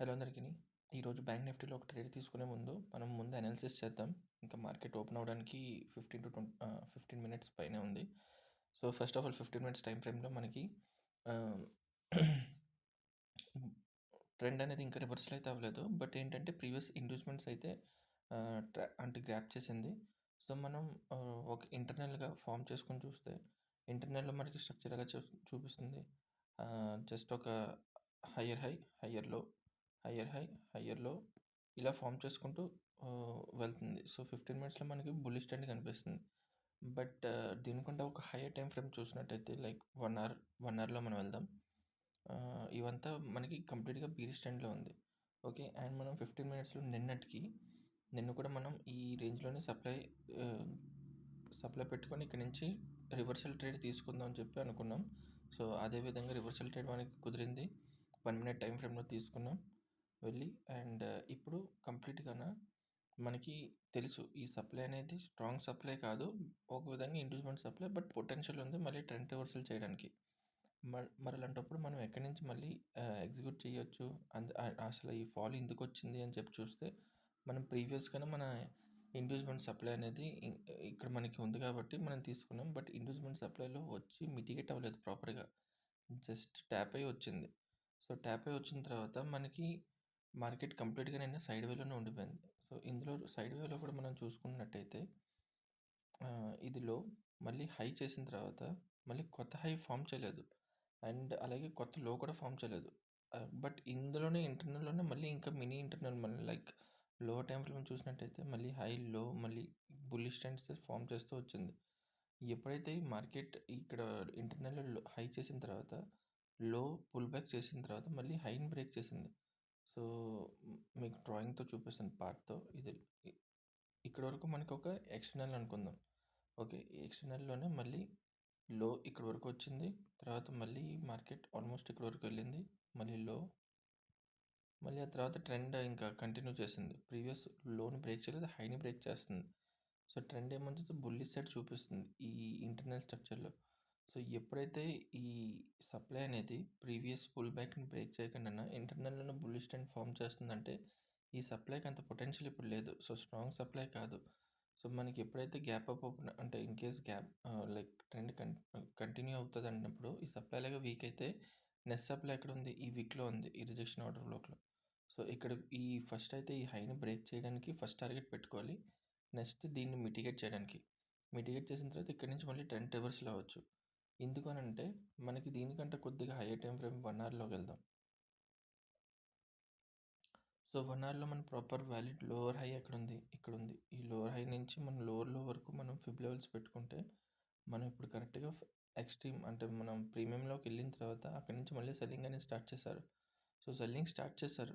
Hello అందరికీ. ఈరోజు bank నిఫ్టీలో ఒక ట్రేడ్ తీసుకునే ముందు మనం ముందు అనాలిసిస్ చేద్దాం. ఇంకా మార్కెట్ ఓపెన్ అవ్వడానికి fifteen to twenty fifteen minutes పైనే ఉంది. So first of all fifteen minutes time ఫ్రేమ్లో మనకి ట్రెండ్ అనేది ఇంకా రివర్సల్ అయితే అవ్వలేదు. బట్ ఏంటంటే ప్రీవియస్ ఇండ్యూస్మెంట్స్ అయితే అంటే గ్రాప్ చేసింది. సో మనం ఒక ఇంటర్నల్గా ఫామ్ చేసుకొని చూస్తే ఇంటర్నల్లో మనకి స్ట్రక్చర్గా చూ చూపిస్తుంది. జస్ట్ ఒక హయ్యర్ హై హయ్యర్లో హయ్యర్ హై హయ్యర్లో ఇలా ఫామ్ చేసుకుంటూ వెళ్తుంది. సో ఫిఫ్టీన్ మినిట్స్లో మనకి బుల్లిష్ ట్రెండ్ కనిపిస్తుంది. బట్ దీనికంటే ఒక హైయర్ టైం ఫ్రేమ్ చూసినట్టయితే లైక్ వన్ అవర్ వన్ అవర్లో మనం వెళ్దాం. ఇవంతా మనకి కంప్లీట్గా బీరిష్ ట్రెండ్లో ఉంది. ఓకే? అండ్ మనం ఫిఫ్టీన్ మినిట్స్లో నిన్నటికి నిన్ను కూడా మనం ఈ రేంజ్లోనే సప్లై సప్లై పెట్టుకొని ఇక్కడ నుంచి రివర్సల్ ట్రేడ్ తీసుకుందాం అని చెప్పి అనుకున్నాం. సో అదేవిధంగా రివర్సల్ ట్రేడ్ మనకి కుదిరింది. వన్ మినిట్ టైం ఫ్రేమ్లో తీసుకున్నాం. వెళ్ళి అండ్ ఇప్పుడు కంప్లీట్గా మనకి తెలుసు ఈ సప్లై అనేది స్ట్రాంగ్ సప్లై కాదు. ఒక విధంగా ఇండివిజువల్ సప్లై బట్ పొటెన్షియల్ ఉంది మళ్ళీ ట్రెండ్ రివర్సల్ చేయడానికి. మరి అలాంటప్పుడు మనం ఎక్కడి నుంచి మళ్ళీ ఎగ్జిక్యూట్ చేయొచ్చు? అంద అసలు ఈ ఫాల్ ఎందుకు వచ్చింది అని చెప్పి చూస్తే మనం ప్రీవియస్గానే మన ఇండివిజువల్ సప్లై అనేది ఇక్కడ మనకి ఉంది కాబట్టి మనం తీసుకున్నాం. బట్ ఇండివిజువల్ సప్లైలో వచ్చి మిటిగేట్ అవ్వలేదు ప్రాపర్గా. జస్ట్ ట్యాప్ అయ్యి వచ్చింది. సో ట్యాప్ అయ్యి వచ్చిన తర్వాత మనకి మార్కెట్ కంప్లీట్గా నిన్న సైడ్ వేలోనే ఉండిపోయింది. సో ఇందులో సైడ్ వేలో కూడా మనం చూసుకున్నట్టయితే ఇది లో మళ్ళీ హై చేసిన తర్వాత మళ్ళీ కొత్త హై ఫామ్ చేయలేదు. అండ్ అలాగే కొత్త లో కూడా ఫామ్ చేయలేదు. బట్ ఇందులోనే ఇంటర్నల్లోనే మళ్ళీ ఇంకా మినీ ఇంటర్నల్ మళ్ళీ లైక్లో టైంలో మనం చూసినట్టయితే మళ్ళీ హై లో మళ్ళీ బుల్లిష్ ట్రెండ్స్ ఫామ్ చేస్తూ వచ్చింది. ఎప్పుడైతే మార్కెట్ ఇక్కడ ఇంటర్నల్ హై చేసిన తర్వాత లో పుల్ బ్యాక్ చేసిన తర్వాత మళ్ళీ హైని బ్రేక్ చేసింది. సో మీకు డ్రాయింగ్తో చూపిస్తున్న పార్ట్తో ఇది ఇక్కడ వరకు మనకి ఒక ఎక్స్టర్నల్ అనుకుందాం. ఓకే ఎక్స్టర్నల్లోనే మళ్ళీ లో ఇక్కడ వరకు వచ్చింది. తర్వాత మళ్ళీ మార్కెట్ ఆల్మోస్ట్ ఇక్కడ వరకు వెళ్ళింది. మళ్ళీ లో. మళ్ళీ ఆ తర్వాత ట్రెండ్ ఇంకా కంటిన్యూ చేసింది. ప్రీవియస్లోని బ్రేక్ చేయలేదు హైని బ్రేక్ చేస్తుంది. సో ట్రెండ్ ఏమంటే బుల్లి సైడ్ చూపిస్తుంది ఈ ఇంటర్నల్ స్ట్రక్చర్లో. సో ఎప్పుడైతే ఈ సప్లై అనేది ప్రీవియస్ పుల్ బ్యాక్ని బ్రేక్ చేయకుండా ఇంటర్నల్లోనే బుల్లిష్ ట్రెండ్ ఫామ్ చేస్తుందంటే ఈ సప్లైకి అంత పొటెన్షియల్ ఇప్పుడు లేదు. సో స్ట్రాంగ్ సప్లై కాదు. సో మనకి ఎప్పుడైతే గ్యాప్ అప్ అంటే in case gap like trend continue అవుతుంది అన్నప్పుడు ఈ సప్లై లాగా వీక్ అయితే నెక్స్ట్ సప్లై ఎక్కడ ఉంది? ఈ వీక్లో ఉంది ఈ రిజెక్షన్ ఆర్డర్ బ్లాక్లో సో ఇక్కడ ఈ ఫస్ట్ అయితే ఈ హైని బ్రేక్ చేయడానికి ఫస్ట్ టార్గెట్ పెట్టుకోవాలి. నెక్స్ట్ దీన్ని మిటిగేట్ చేయడానికి. మిటిగేట్ చేసిన తర్వాత ఇక్కడ నుంచి మళ్ళీ ట్రెండ్ రివర్స్లో అవ్వచ్చు ఎందుకనంటే మనకి దీనికంటే కొద్దిగా హయ్యర్ టైం ఫ్రేమ్ వన్ అవర్లోకి వెళ్దాం. సో వన్ అవర్లో మన ప్రాపర్ వ్యాలిడ్ లోవర్ హై ఎక్కడ ఉంది ఇక్కడ ఉంది ఈ లోవర్ హై నుంచి మనం లోవర్లో వరకు మనం ఫిబ్ లెవెల్స్ పెట్టుకుంటే మనం ఇప్పుడు కరెక్ట్గా ఎక్స్ట్రీమ్ అంటే మనం ప్రీమియంలోకి వెళ్ళిన తర్వాత అక్కడి నుంచి మళ్ళీ సెల్లింగ్ అనేది స్టార్ట్ చేశారు. సో సెల్లింగ్ స్టార్ట్ చేశారు.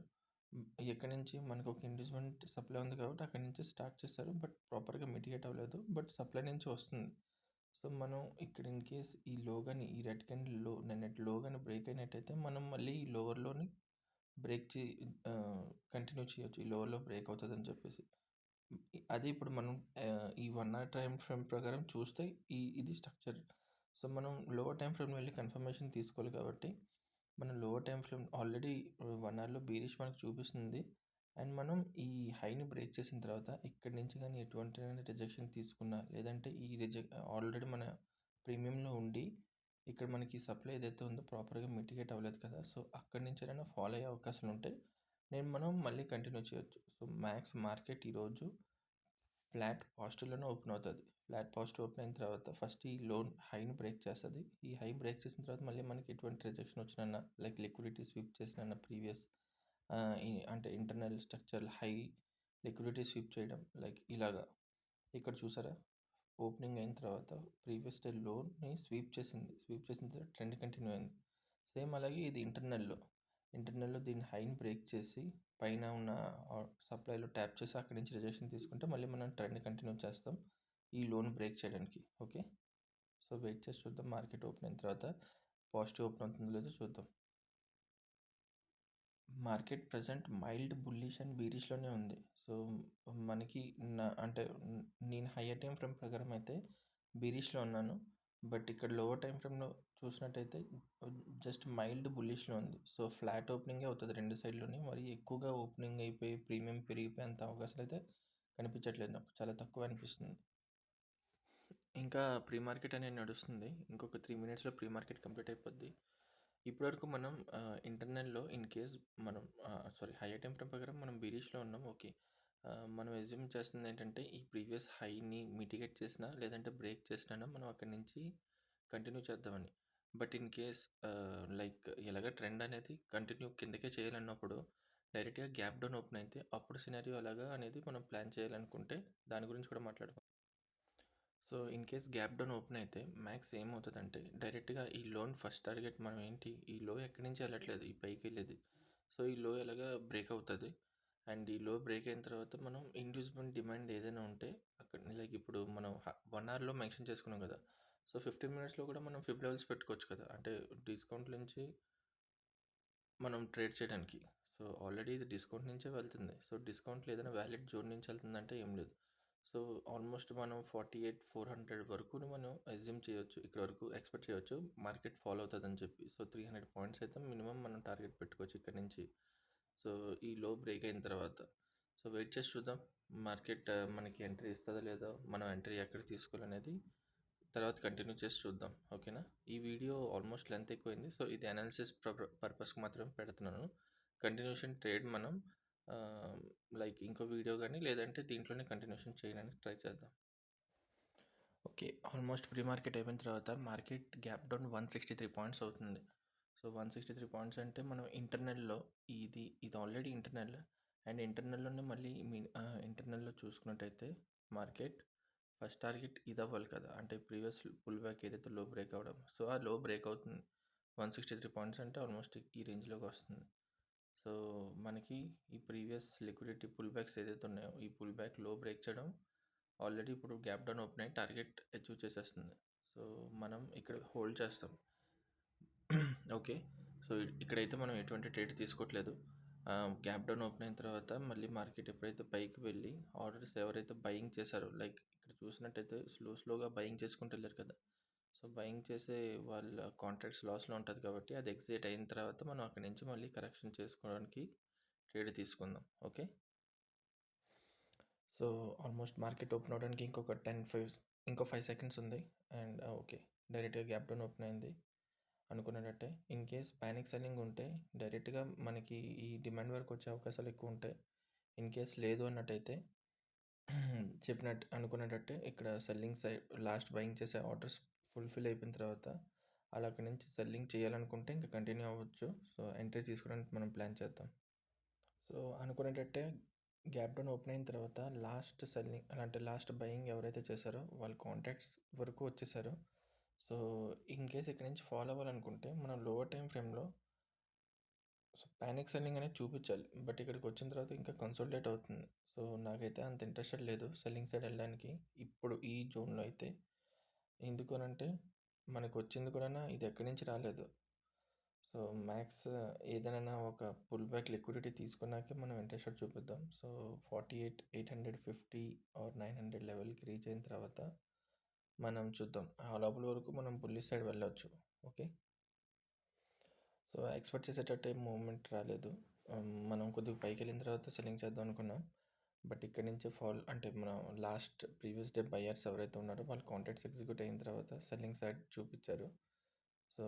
ఎక్కడి నుంచి? మనకు ఒక ఇండివిజువల్ సప్లై ఉంది కాబట్టి అక్కడి నుంచి స్టార్ట్ చేశారు. బట్ ప్రాపర్గా మిటిగేట్ అవ్వలేదు. బట్ సప్లై నుంచి వస్తుంది. సో మనం ఇక్కడ ఇన్ కేస్ ఈ లోగాని ఈ రెడ్ క్యాండిల్లో నిన్నటి లోగాని బ్రేక్ అయినట్టయితే మనం మళ్ళీ ఈ లోవర్లోని బ్రేక్ చే కంటిన్యూ చేయొచ్చు. ఈ లోవర్లో బ్రేక్ అవుతుంది అని చెప్పేసి. అదే ఇప్పుడు మనం ఈ వన్ అవర్ టైం ఫ్రేమ్ ప్రకారం చూస్తే ఈ ఇది స్ట్రక్చర్ సో మనం లోవర్ టైం ఫ్రేమ్ వెళ్ళి కన్ఫర్మేషన్ తీసుకోవాలి కాబట్టి మనం lower time frame already one అవర్లో బీరిష్ మనకు చూపిస్తుంది. అండ్ మనం ఈ హైని బ్రేక్ చేసిన తర్వాత ఇక్కడి నుంచి కానీ ఎటువంటి రిజెక్షన్ తీసుకున్నా లేదంటే ఈ రిజెక్ట్ ఆల్రెడీ మన ప్రీమియంలో ఉండి ఇక్కడ మనకి సప్లై ఏదైతే ఉందో ప్రాపర్గా మిటిగేట్ అవ్వలేదు కదా సో అక్కడి నుంచి అయినా ఫాలో అయ్యే అవకాశాలు ఉంటాయి నేను మనం మళ్ళీ కంటిన్యూ చేయొచ్చు. సో మ్యాక్స్ మార్కెట్ ఈరోజు ఫ్లాట్ పాజిటివ్లోనే ఓపెన్ అవుతుంది. ఫ్లాట్ పాజిటివ్ ఓపెన్ అయిన తర్వాత ఫస్ట్ ఈ లోన్ హైని బ్రేక్ చేస్తుంది. ఈ హై బ్రేక్ చేసిన తర్వాత మళ్ళీ మనకి ఎటువంటి రిజెక్షన్ వచ్చినా లైక్ లిక్విడిటీ స్విప్ చేసిన ప్రీవియస్ అంటే internal structure high liquidity sweep చేయడం లైక్ ఇలాగా. ఇక్కడ చూసారా? ఓపెనింగ్ అయిన తర్వాత ప్రీవియస్ డే లోన్ని స్వీప్ చేసింది. స్వీప్ చేసిన తర్వాత ట్రెండ్ కంటిన్యూ అయింది. సేమ్ అలాగే ఇది ఇంటర్నల్లో. ఇంటర్నల్లో దీన్ని హైని బ్రేక్ చేసి పైన ఉన్న సప్లైలో ట్యాప్ చేసి అక్కడి నుంచి రిజెక్షన్ తీసుకుంటే మళ్ళీ మనం ట్రెండ్ కంటిన్యూ చేస్తాం ఈ లోన్ బ్రేక్ చేయడానికి. ఓకే? సో వెయిట్ చేసి చూద్దాం. మార్కెట్ ఓపెన్ అయిన తర్వాత పాజిటివ్ ఓపెన్ అవుతుందో లేదో చూద్దాం. Market present mild bullish and బీరిష్లోనే ఉంది సో మనకి నా అంటే నేను హయ్యర్ టైం ఫ్రేమ్ ప్రకారం అయితే బీరిష్లో ఉన్నాను బట్ ఇక్కడ లోవర్ టైం ఫ్రేమ్‌లో చూసినట్టయితే జస్ట్ మైల్డ్ బుల్లిష్‌లో ఉంది. సో, ఫ్లాట్ ఓపెనింగే అవుతుంది రెండు సైడ్‌లోని. మరి ఎక్కువగా ఓపెనింగ్ అయిపోయి ప్రీమియం పెరిగిపోయే అంత అవకాశాలు అయితే కనిపించట్లేదు నాకు. చాలా తక్కువ అనిపిస్తుంది. ఇంకా ప్రీ మార్కెట్ అనేది నడుస్తుంది. ఇంకొక త్రీ మినిట్స్‌లో ప్రీ మార్కెట్ కంప్లీట్ అయిపోద్ది. ఇప్పటివరకు మనం ఆహ్, ఇంటర్నల్‌లో ఇన్ కేస్ మనం ఆహ్, సారీ హైయర్ టైమ్ ప్రకారం మనం బేరిష్‌లో ఉన్నాం. ఓకే. ఆహ్, మనం అస్యూమ్ చేస్తుందేంటంటే ఈ ప్రీవియస్ హైని మిటిగేట్ చేసినా లేదంటే బ్రేక్ చేసినా మనం అక్కడి నుంచి కంటిన్యూ చేద్దామని. But in case ah, like ఎలాగ ట్రెండ్ అనేది కంటిన్యూ కిందకే చేయాలన్నప్పుడు డైరెక్ట్‌గా గ్యాప్ డౌన్ ఓపెన్ అయితే అప్పుడు సినారియో ఎలాగా అనేది మనం ప్లాన్ చేయాలనుకుంటే దాని గురించి కూడా మాట్లాడుకుందాం. So, in case gap down open అయితే మ్యాక్స్ ఏమవుతుందంటే డైరెక్ట్‌గా ఈ లోన్ ఫస్ట్ టార్గెట్ మనం ఏంటి ఈ లో ఎక్కడి నుంచి వెళ్ళట్లేదు. ఈ పైకి వెళ్ళేది సో, ఈ లో ఎలాగా బ్రేక్ అవుతుంది అండ్ ఈ లో బ్రేక్ అయిన తర్వాత మనం ఇండ్యూస్‌మెంట్ డిమాండ్ ఏదైనా ఉంటే అక్కడ లైక్ ఇప్పుడు మనం వన్ అవర్‌లో మెన్షన్ చేసుకున్నాం కదా! సో, 15 మినిట్స్‌లో కూడా మనం ఫిబ్ లెవెల్స్ పెట్టుకోవచ్చు కదా! అంటే డిస్కౌంట్ నుంచి మనం ట్రేడ్ చేయడానికి. సో, ఆల్రెడీ ఇది డిస్కౌంట్ నుంచే వెళ్తుంది. సో, డిస్కౌంట్‌లో ఏదైనా వ్యాలిడ్ జోన్ నుంచి వెళ్తుందంటే ఏం లేదు. సో, ఆల్మోస్ట్ మనం ఫార్టీ ఎయిట్ ఫోర్ హండ్రెడ్ వరకు మనం అస్యూమ్ చేయొచ్చు. ఇక్కడ వరకు ఎక్స్‌పెక్ట్ చేయొచ్చు. మార్కెట్ ఫాలో అవుతుందని చెప్పి. సో, 300 పాయింట్స్ అయితే మినిమం మనం టార్గెట్ పెట్టుకోవచ్చు ఇక్కడ నుంచి. సో, ఈ లో బ్రేక్ అయిన తర్వాత. సో, వెయిట్ చేసి చూద్దాం. మార్కెట్ మనకి ఎంట్రీ ఇస్తుందో లేదో, మనం ఎంట్రీ ఎక్కడ తీసుకోవాలనేది తర్వాత కంటిన్యూ చేసి చూద్దాం. ఓకేనా? ఈ వీడియో ఆల్మోస్ట్ లెంత్ ఎక్కువైంది. సో, ఇది అనాలిసిస్ పర్పస్‌కి మాత్రమే పెడుతున్నాను. కంటిన్యూషన్ ట్రేడ్ మనం లైక్ ఇంకో వీడియో కానీ లేదంటే దీంట్లోనే కంటిన్యూషన్ చేయడానికి ట్రై చేద్దాం. ఓకే. ఆల్మోస్ట్ ప్రీ మార్కెట్ అయిపోయిన తర్వాత మార్కెట్ గ్యాప్ డౌన్ 163 పాయింట్స్ అవుతుంది. సో, 163 పాయింట్స్ అంటే మనం ఇంటర్నల్‌లో ఇది ఇది ఆల్రెడీ ఇంటర్నల్ అండ్ ఇంటర్నల్‌లోనే మళ్ళీ మీ ఇంటర్నల్‌లో చూసుకున్నట్టయితే మార్కెట్ ఫస్ట్ టార్గెట్ ఇది అవ్వాలి కదా! అంటే ప్రీవియస్ పుల్ బ్యాక్ ఏదైతే లో బ్రేక్ అవ్వడం. సో, ఆ లో బ్రేక్ అవుతుంది. 163 పాయింట్స్ అంటే ఆల్మోస్ట్ ఈ రేంజ్‌లోకి వస్తుంది. సో, మనకి ఈ ప్రీవియస్ లిక్విడిటీ పుల్ బ్యాక్స్ ఏదైతే ఉన్నాయో ఈ పుల్ బ్యాక్లో బ్రేక్ చేయడం ఆల్రెడీ ఇప్పుడు గ్యాప్ డౌన్ ఓపెన్ అయ్యి టార్గెట్ అచీవ్ చేసేస్తుంది. సో, మనం ఇక్కడ హోల్డ్ చేస్తాం. ఓకే. సో, ఇక్కడైతే మనం ఎటువంటి ట్రేడ్ తీసుకోవట్లేదు. గ్యాప్ డౌన్ ఓపెన్ అయిన తర్వాత మళ్ళీ మార్కెట్ ఎప్పుడైతే పైకి వెళ్ళి ఆర్డర్స్ ఎవరైతే బయింగ్ చేశారో లైక్ ఇక్కడ చూసినట్టయితే స్లో స్లోగా బయింగ్ చేసుకుంటూ వెళ్ళారు కదా! సో, బయింగ్ చేసే వాళ్ళ కాంట్రాక్ట్స్ లాస్‌లో ఉంటుంది కాబట్టి అది ఎగ్జిట్ అయిన తర్వాత మనం అక్కడి నుంచి మళ్ళీ కరెక్షన్ చేసుకోవడానికి ట్రేడ్ తీసుకుందాం. Okay. So, almost market open అవ్వడానికి ఇంకొక టెన్ ఫైవ్ ఇంకో ఫైవ్ సెకండ్స్ ఉంది. And okay. డైరెక్ట్‌గా గ్యాప్ డౌన్ ఓపెన్ అయింది. అనుకునేటట్టే. ఇన్ కేస్ ప్యానిక్ సెల్లింగ్ ఉంటే డైరెక్ట్‌గా మనకి ఈ డిమాండ్ వరకు వచ్చే అవకాశాలు ఎక్కువ ఉంటాయి. ఇన్ కేస్ లేదు అన్నట్టయితే చెప్పినట్టు అనుకునేటట్టే ఇక్కడ సెల్లింగ్ సైడ్ లాస్ట్ బయింగ్ చేసే ఆర్డర్స్ ఫుల్‌ఫిల్ అయిపోయిన తర్వాత అలా అక్కడి నుంచి సెల్లింగ్ చేయాలనుకుంటే ఇంకా కంటిన్యూ అవ్వచ్చు. సో, ఎంట్రీ తీసుకోవడానికి మనం ప్లాన్ చేద్దాం. సో, అనుకునేటట్టే గ్యాప్ డౌన్ ఓపెన్ అయిన తర్వాత లాస్ట్ సెల్లింగ్ అంటే లాస్ట్ బయింగ్ ఎవరైతే చేశారో వాళ్ళ కాంటాక్ట్స్ వరకు వచ్చేసారు. సో, ఇన్ కేస్ ఇక్కడి నుంచి ఫాలో అవ్వాలనుకుంటే మనం లోవర్ టైం ఫ్రేమ్‌లో సో, ప్యానిక్ సెల్లింగ్ అనేది చూపించాలి. బట్ ఇక్కడికి వచ్చిన తర్వాత ఇంకా కన్సల్టేట్ అవుతుంది. సో, నాకైతే అంత ఇంట్రెస్టెడ్ లేదు సెల్లింగ్ సైడ్ వెళ్ళడానికి. ఇప్పుడు ఈ జోన్‌లో అయితే. ఎందుకు అనంటే మనకు వచ్చింది కూడానా ఇది ఎక్కడి నుంచి రాలేదు. సో, మ్యాక్స్ ఏదైనా ఒక పుల్ బ్యాక్ లిక్విడిటీ తీసుకున్నాకే మనం ఇంట్రెస్ట్ చూపిద్దాం. సో, 48,850 ఆర్ 900 లెవెల్‌కి రీచ్ అయిన తర్వాత మనం చూద్దాం. ఆ లోపల వరకు మనం బుల్లి సైడ్ వెళ్ళవచ్చు ఓకే. సో, ఎక్స్‌పెక్ట్ చేసేటట్టే మూవ్‌మెంట్ రాలేదు. మనం కొద్దిగా పైకి వెళ్ళిన తర్వాత సెల్లింగ్ చేద్దాం అనుకున్నాం. బట్ ఇక్కడి నుంచి ఫాల్ అంటే మన లాస్ట్ ప్రీవియస్ డే బయర్స్ ఎవరైతే ఉన్నారో వాళ్ళు కాంట్రాక్ట్స్ ఎగ్జిక్యూట్ అయిన తర్వాత సెల్లింగ్ సైడ్ చూపించారు. So,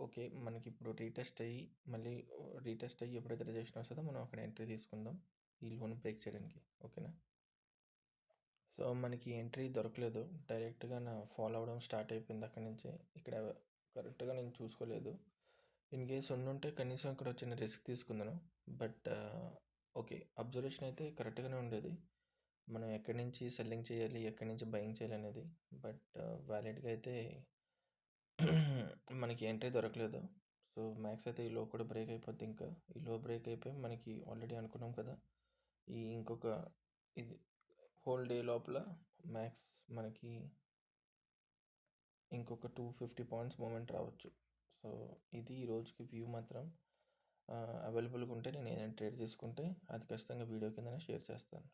okay. మనకిప్పుడు రీటెస్ట్ అయ్యి మళ్ళీ రీటెస్ట్ అయ్యి ఎప్పుడైతే రిజెక్షన్ వస్తుందో మనం అక్కడ ఎంట్రీ తీసుకుందాం. ఈ లోన్ బ్రేక్ చేయడానికి. ఓకేనా? సో, మనకి ఎంట్రీ దొరకలేదు. డైరెక్ట్‌గా నా ఫాలో అవ్వడం స్టార్ట్ అయిపోయింది అక్కడి నుంచి ఇక్కడ కరెక్ట్‌గా నేను చూసుకోలేదు. ఇన్ కేస్ ఉండుంటే కనీసం ఇక్కడ చిన్న రిస్క్ తీసుకుందాను బట్ ఓకే. అబ్జర్వేషన్ అయితే కరెక్ట్‌గానే ఉండేది. మనం ఎక్కడి నుంచి సెల్లింగ్ చేయాలి, ఎక్కడి నుంచి బయింగ్ చేయాలి అనేది. బట్ వ్యాలిడ్గా అయితే మనకి ఎంట్రీ దొరకలేదు. సో, మ్యాక్స్ అయితే ఈ లో కూడా బ్రేక్ అయిపోద్ది ఇంకా. ఈ లో బ్రేక్ అయిపోయి మనకి ఆల్రెడీ అనుకున్నాం కదా! ఈ ఇంకొక ఇది హోల్ డే లోపల మ్యాక్స్ మనకి ఇంకొక 250 పాయింట్స్ మూమెంట్ రావచ్చు. సో, ఇది ఈ రోజుకి వ్యూ మాత్రం. అవైలబుల్‌గా ఉంటే నేను ఏదైనా ట్రేడ్ తీసుకుంటే అది ఖచ్చితంగా వీడియో కిందనే షేర్ చేస్తాను.